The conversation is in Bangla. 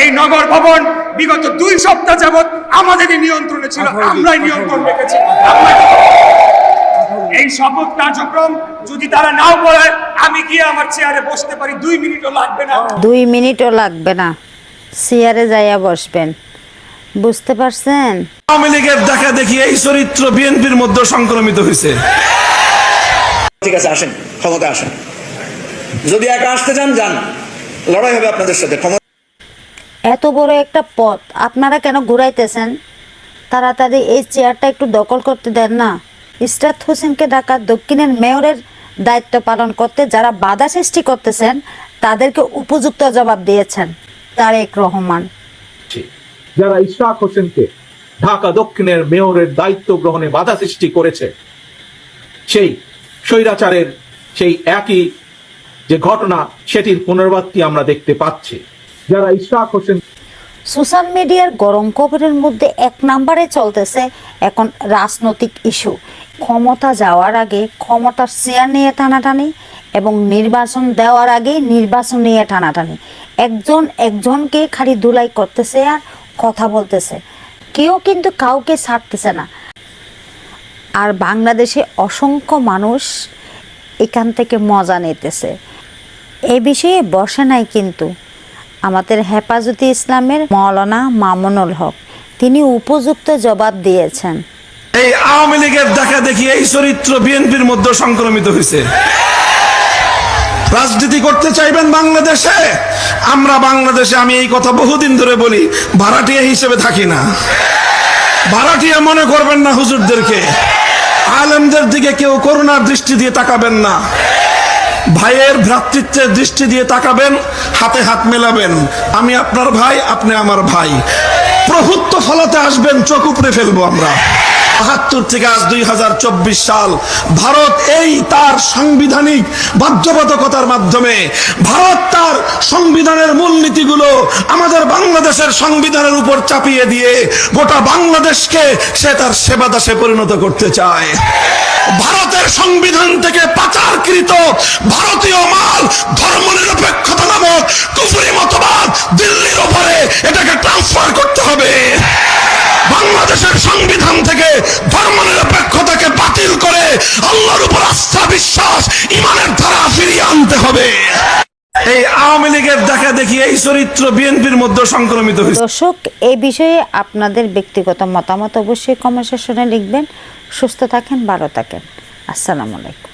এই নগর ভবন বিগত দুই সপ্তাহ যাবত আমাদেরই নিয়ন্ত্রণে ছিল আমরাই নিয়ন্ত্রণ রেখেছি। এই শপথ কার্যক্রম যদি তারা নাও বলে আমি গিয়ে আমার চেয়ারে বসতে পারি দুই মিনিটও লাগবে না। দুই মিনিটও লাগবে না। চেয়ারে যাইয়া বসবেন। বুঝতে পারছেন? আওয়ামী লীগের দেখা দেখি এই চরিত্র বিএনপির মধ্যে সংক্রমিত হয়েছে। ঠিক আছে আসেন ক্ষমতা আসেন। যদি একা আসতে চান যান। লড়াই হবে আপনাদের সাথে ক্ষমতা এত বড় একটা পথ, আপনারা কেন ঘুরাইতেছেন? তাড়াতাড়ি এই চেয়ারটা একটু দখল করতে দেন না। ইসরাত হোসেনকে ঢাকা দক্ষিণের মেয়রের দায়িত্ব পালন করতে যারা বাধা সৃষ্টি করতেছেন, তাদেরকে উপযুক্ত জবাব দিয়েছেন তারেক রহমান। যারা ইশরাক হোসেনকে ঢাকা দক্ষিণের মেয়রের দায়িত্ব গ্রহণে বাধা সৃষ্টি করেছে, সেই স্বৈরাচারের সেই একই যে ঘটনা, সেটির পুনরাবৃত্তি আমরা দেখতে পাচ্ছি। যারা ইশরাক হোসেন সোশ্যাল মিডিয়ার গরম খবরের মধ্যে এক নম্বরে চলতেছে এখন রাজনৈতিক ইস্যু। ক্ষমতা যাওয়ার আগে ক্ষমতার চেয়ার নিয়ে টানাটানি এবং নির্বাচন দেওয়ার আগে নির্বাচন নিয়ে টানাটানি। একজন একজনকে খালি দুলাই করতেছে আর কথা বলতেছে। কেউ কিন্তু কাউকে ছাড়তেছে না। আর বাংলাদেশে অসংখ্য মানুষ এখান থেকে মজা নিতেছে। এ বিষয়ে বসে নাই কিন্তু। আমাদের হেফাজতে ইসলামের মৌলানা মামুনুল হক। তিনি উপযুক্ত জবাব দিয়েছেন। এই আওয়ামী লীগের দেখা দেখি এই চরিত্র বিএনপির মধ্যে সংক্রমিত হয়েছে। রাজনীতি করতে চাইবেন বাংলাদেশে? আমরা বাংলাদেশে আমি এই কথা বহুদিন ধরে বলি, ভাড়াটিয়া হিসেবে থাকি না। ভাড়াটিয়া মনে করবেন না হুজুরদেরকে। আলেমদের দিকে কেউ করুণার দৃষ্টি দিয়ে তাকাবেন না। ভাইয়ের ভ্রাতৃত্বের দৃষ্টি দিয়ে তাকাবেন, হাতে হাত মেলাবেন। আমি আপনার ভাই, আপনি আমার ভাই। প্রভুত্ব ফলাতে আসবেন, চোখ উপড়ে ফেলব আমরা। বাহাত্তর থেকে আজ দুই হাজার চব্বিশ সাল, ভারত এই তার সাংবিধানিক বাধ্যবাধকতার মাধ্যমে, ভারত তার সংবিধানের মূলনীতিগুলো আমাদের বাংলাদেশের সংবিধানের উপর চাপিয়ে দিয়ে গোটা বাংলাদেশকে সে তার সেবা দাসে পরিণত করতে চায়। ভারতের সংবিধান থেকে পাচারকৃত ভারতীয় মাল ধর্ম নিরপেক্ষতা নামক কুফুরি মতবাদ দিল্লির ওপরে এটাকে ট্রান্সফার করতে হবে। বাংলাদেশের সংবিধান থেকে ধর্ম নিরপেক্ষতাকে বাতিল করে আল্লাহর উপর আস্থা, বিশ্বাস, ইমানের ধারা ফিরিয়ে আনতে হবে। এই আওয়ামী লীগের দেখা দেখি এই চরিত্র বিএনপির মধ্যে সংক্রমিত হয়েছে। দর্শক, এই বিষয়ে আপনাদের ব্যক্তিগত মতামত অবশ্যই কমেন্ট সেকশনে লিখবেন। সুস্থ থাকেন, ভালো থাকেন। আসসালামু আলাইকুম।